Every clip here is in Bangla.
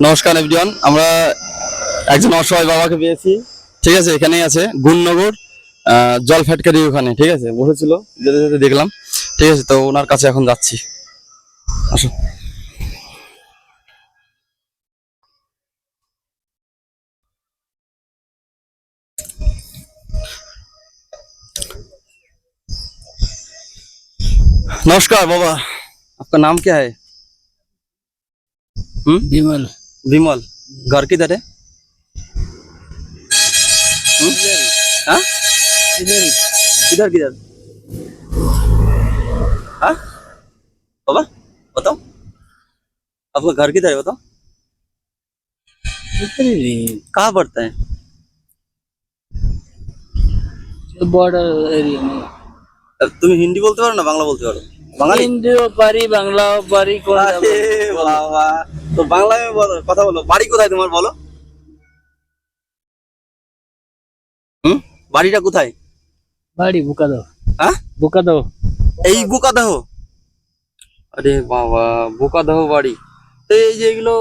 নমস্কার এভরিওয়ান আমরা একজন অসহায় বাবাকে পেয়েছি ঠিক আছে এখানেই আছে গুণনগর আহ, জল ফ্যাটকারি ওখানে ঠিক আছে বসেছিল যেতে যেতে দেখলাম ঠিক আছে তো ওনার কাছে এখন যাচ্ছি আসো नमस्कार बाबा आपका नाम क्या है हम्म विमल विमल घर किधर है हम्म? हाँ? इधर किधर हाँ बाबा बताओ आपका घर किधर है बताओ कहाँ पड़ता है বর্ডার এরিয়া अब তুমি হিন্দি বলতে পারো না বাংলা বলতে পারো বাঙালি হিন্দিও পারি বাংলাও পারি কোন আরে বাবা তো বাংলায় বলো কথা বলো। বাড়ি কোথায় তোমার বলো? হুম? বাড়িটা কোথায়? বাড়ি বুকা দাও হ্যাঁ? বুকা দাও এই বোকাদাহ? আরে বাবা বোকাদাহ বাড়ি। তো এই যে এগুলো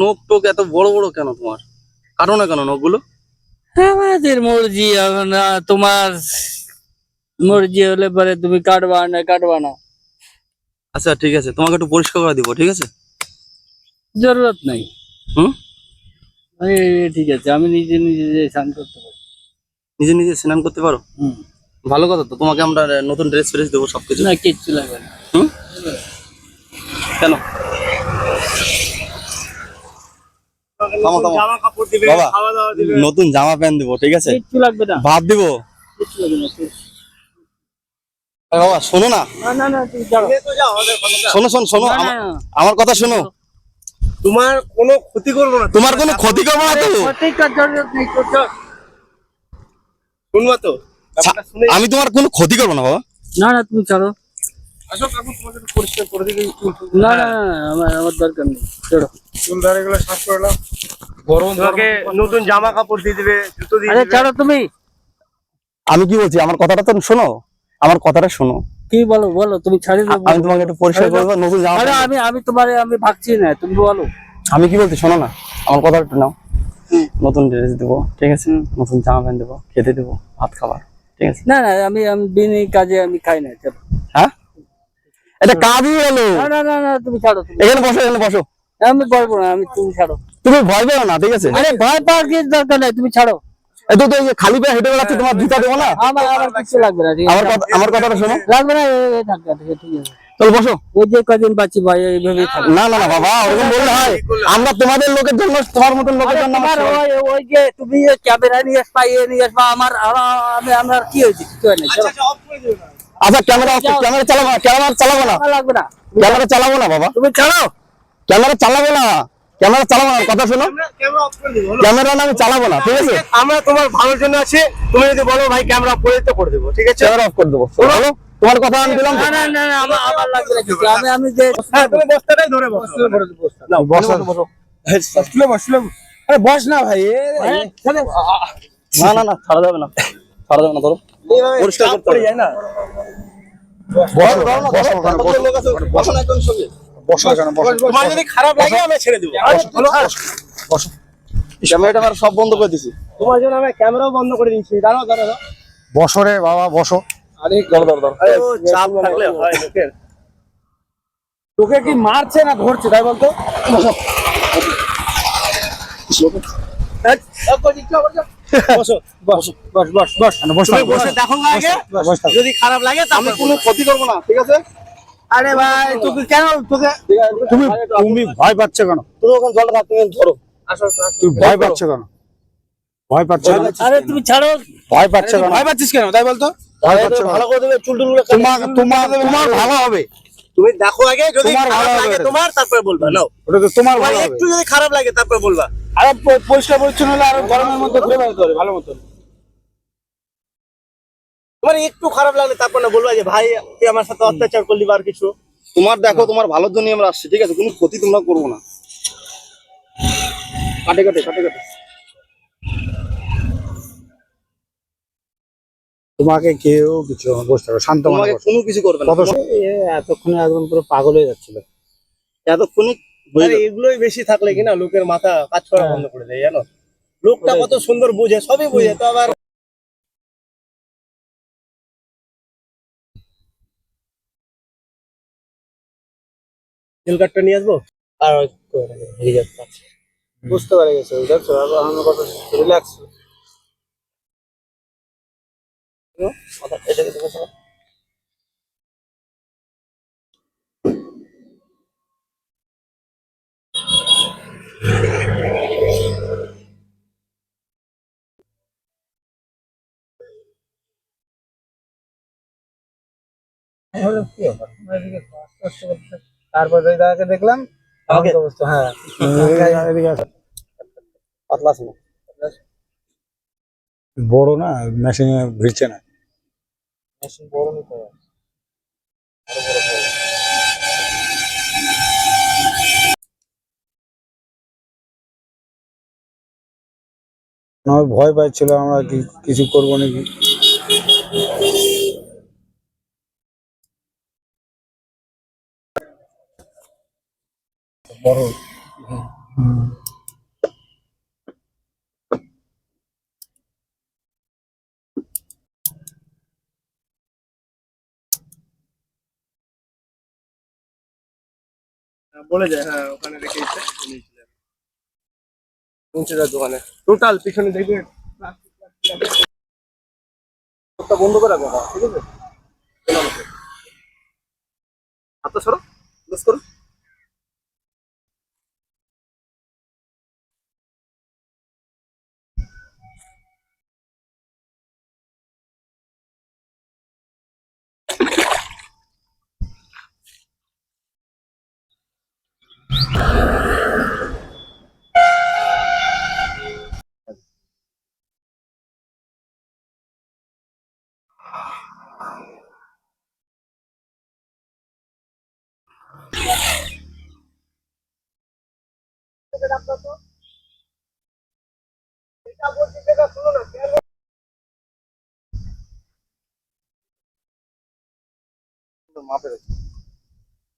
নোক টোক এত বড় বড় কেন তোমার? কাটো না কেন নখগুলো? আমাদের মর্জি আহ, তোমার মর্জি হলে পরে তুমি কাটবা না কাটবা না। আচ্ছা ঠিক আছে। তোমাকে একটু পরিষ্কার করে দিব ঠিক আছে? জরুরত নাই। হুম? ঠিক আছে আমি নিজে নিজে স্নান করতে পারি। নিজে নিজে স্নান করতে পারো? হুম। ভালো কথা তো তোমাকে আমরা নতুন ড্রেস ফ্রেস দেবো সবকিছু। না কিচ্ছু লাগবে না। হুম? কেন? নতুন জামা প্যান্ট দিব ঠিক আছে? ভাত দিব? বাবা শোনো না। না না না তুমি যাও শোনো শোনো শোনো। আমার কথা শোনো। তোমার কোনো ক্ষতি করব না। তোমার কোনো ক্ষতি করব না তো? চল। শুনবা তো? আমি তোমার কোনো ক্ষতি করব না বাবা। না না তুমি ছাড়ো আসো কাকু তোমাকে পরিষ্কার করে না আমার আমার দরকার নেই। চলো। চুল সাফ করলাম গরম তোমাকে নতুন জামা কাপড় দিয়ে দিবে জুতো দিয়ে আরে ছাড়ো তুমি। আমি কি বলছি আমার কথাটা তো শোনো? আমার কথাটা শোনো। কি বলো বলো তুমি ছাড়ি দাও আমি তোমাকে একটু পরিষ্কার করব নতুন জামা আরে আমি আমি তোমার আমি ভাগছি না তুমি বলো। আমি কি বলছি শোনো না আমার কথাটা একটু নাও। নতুন ড্রেস দেবো ঠিক আছে? নতুন জামা প্যান্ট দেবো খেতে দেবো ভাত খাবার ঠিক আছে? না না আমি আমি বিনি কাজে আমি খাই না চলো। হ্যাঁ? এটা কাজই হলো। না না না না তুমি ছাড়ো এখানে বসো এখানে বসো। আমি পারব না আমি তুমি ছাড়ো। তুমি ভয় পেও না ঠিক আছে? আরে ভয় পাওয়ার কি দরকার নাই তুমি ছাড়ো। এত তো খালি পায়ে হেঁটে বেড়াচ্ছি তোমার জুতা দেবো না? আমার আমার কিছু লাগবে না আমার কথা আমার কথাটা শোনো। লাগবে না ঠিক আছে। চলো বসো। ওই যে কদিন বাঁচি ভাই এইভাবেই থাকবে না না না বাবা ওরকম বললে হয়। আমরা তোমাদের লোকের জন্য তোমার মতন লোকের জন্য আমার ওই ওই যে তুমি ক্যামেরা নিয়ে আসবা ইয়ে নিয়ে আসবা আমার আমার- আমি আমার কি হয়েছে? কিছু হয় না। আচ্ছা ক্যামেরা ক্যামেরা চালাবো না ক্যামেরা চালাবো না। লাগবে না। ক্যামেরা চালাবো না বাবা। তুমি ছাড়ো ক্যামেরা চালাবো না। ক্যামেরা চালাবো না কথা শোনো ক্যামেরা অফ করে দিবো ক্যামেরা না আমি চালাবো না ঠিক আছে আমরা তোমার ভালোর জন্য আছি তুমি যদি বলো ভাই ক্যামেরা অফ করে দিতে করে দেবো ঠিক আছে ক্যামেরা অফ করে দেবো বলো তোমার কথা আমি দিলাম না না না না, আমার আমার লাগবে না কিছু আমি আমি যে হ্যাঁ তুমি বস্তাটাই ধরে বসো না, বসো, বসো। বসলে বসলে আরে বস না ভাই না না না ছাড়া যাবে না ছাড়া যাবে না ধরো পরিষ্কার করতে হবে। যায় না বসো, ধরো না, ধরো। কতজন লোক আছে? বসো না একদম তোমার যদি খারাপ লাগে আমি ছেড়ে দেবো। বলো ক্যামেরাটা আমার সব বন্ধ করে দিছি। তোমার জন্য আমি ক্যামেরাও বন্ধ করে দিয়েছি দাঁড়াও দাঁড়াও। দাঁড়াও। বসো রে বাবা বসো। আরে ধরো ধরো ধরো চাপ থাকলে হয় লোকের তোকে কি মারছে না ধরছে তাই বলতো? বসো। বসো বস বস বস বসো, তুমি বসো। বসে। দেখো না আগে। বস থাকো। যদি খারাপ লাগে আমি কোনো ক্ষতি করব না ঠিক আছে? আরে ভাই তোকে কেন তোকে তুমি তুমি ভয় পাচ্ছ কেন? তুমি ওখানে জলটা থাক তুমি ধরো। তুমি ভয় পাচ্ছ কেন? ভয় পাচ্ছ কেন? আরে তুমি ছাড়ো। ভয় পাচ্ছ কেন? ভয় পাচ্ছিস কেন? তাই বলতো? ভয় পাচ্ছ ভালো করে দেবে চুল টুল তোমার তোমার তোমার ভালো হবে। তুমি দেখো আগে যদি তোমার খারাপ ভালো লাগে তোমার তারপরে বলবা নাও। ওটা তো তোমার তোমার ভালো হবে। একটু যদি খারাপ লাগে তারপরে বলবা। আর পরিষ্কার পরিচ্ছন্ন হলে আর গরমের মধ্যে ঘুরে বেড়াতে হবে ভালো মতন। তোমার একটু খারাপ লাগলে তারপর না বলবা যে ভাই তুই আমার সাথে অত্যাচার করলি বা আর কিছু। তোমার দেখো তোমার ভালোর জন্য আমরা আসছি ঠিক আছে? কোনো ক্ষতি তোমরা করব না। কাটে কাটে কাটে কাটে। তোমাকে কেউ কিছু বসতে হবে শান্ত মনে কোনো কিছু করবে না। এতক্ষণে একদম পুরো পাগল হয়ে যাচ্ছিল। এতক্ষণে এগুলোই বেশি থাকলে কিনা লোকের মাথা কাজ করা বন্ধ করে দেয় জানো? লোকটা কত সুন্দর বুঝে সবই বুঝে তো আবার জেল কার্ডটা নিয়ে আসব? আর হেরে যাচ্ছে বুঝতে পারে গেছে দেখছ? আমার কত রিল্যাক্স এটা কিন্তু তারপরে ওই দাদাকে দেখলাম আমাকে? আমাকে অবস্থা হ্যাঁ এদিকে আসো। পাতলা আছে না বড় না মেশিনে ভিড়ছে না মেশিন বড় নিতে হবে আমার ভয় পাচ্ছিল আমরা কি কিছু করব নাকি বলে যায় হ্যাঁ ওখানে রেখে পঞ্চাশ দোকানে। টোটাল পিছনে দেখবে। ওটা বন্ধ করে রাখো ঠিক আছে? হাতটা সরো করো।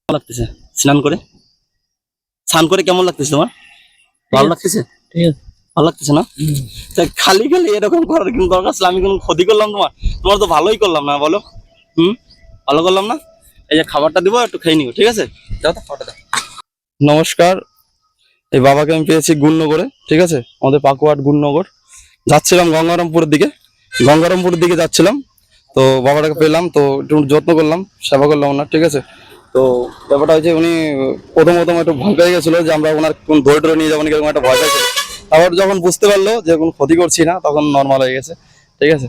লাগতেছে? স্নান করে? স্নান করে কেমন লাগতেছে তোমার? ভালো লাগতেছে? ভালো লাগতেছে না? খালি খালি এরকম করার কিন্তু দরকার ছিল? আমি কোনো ক্ষতি করলাম তোমার? তোমার তো ভালোই করলাম না বলো। হুম? ভালো করলাম না? এই যে খাবারটা দিব একটু খেয়ে নিও ঠিক আছে? দাও তো খাবারটা দাও। নমস্কার এই বাবাকে আমি পেয়েছি গুণনগরে, ঠিক আছে? আমাদের পাকুয়াট গুণনগর। যাচ্ছিলাম গঙ্গারামপুরের দিকে। গঙ্গারামপুরের দিকে যাচ্ছিলাম। তো বাবাটাকে পেলাম, তো একটু যত্ন করলাম, সেবা করলাম ওনার, ঠিক আছে? তো ব্যাপারটা হচ্ছে উনি প্রথম প্রথম একটু ভয় পেয়ে গেছিল যে আমরা ওনার কোন ধরে ধরে নিয়ে যাব নাকি এরকম একটা ভয় পেয়েছিল আবার যখন বুঝতে পারল যে কোনো ক্ষতি করছি না, তখন নর্মাল হয়ে গেছে, ঠিক আছে?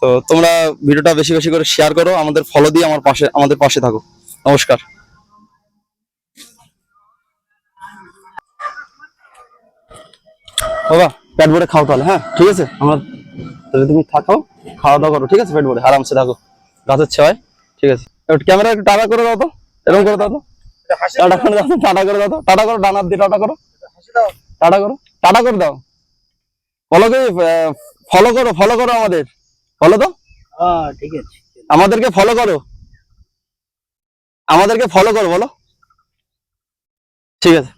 তো তোমরা ভিডিওটা বেশি বেশি করে শেয়ার করো, আমাদের ফলো দিয়ে আমার পাশে, আমাদের পাশে থাকো। নমস্কার। বাবা পেট ভরে খাও তাহলে হ্যাঁ? ঠিক আছে? আমরা তাহলে তুমি থাকো খাওয়া দাওয়া করো ঠিক আছে? পেট ভরে আরামসে থাকো। গাছের ছেওয়ায় ঠিক আছে? একটু ক্যামেরা একটু টাটা করে দাও তো এরকম করে দাও তো। টাটা করে দাও টাটা করে দাও তো। টাটা করো ডানার দিয়ে টাটা করো। টাটা করো টাটা করে দাও। ফলো করে ফলো করো ফলো করো আমাদের। ফলো তো? হ্যাঁ ঠিক আছে। আমাদেরকে ফলো করো। আমাদেরকে ফলো করো বলো। ঠিক আছে।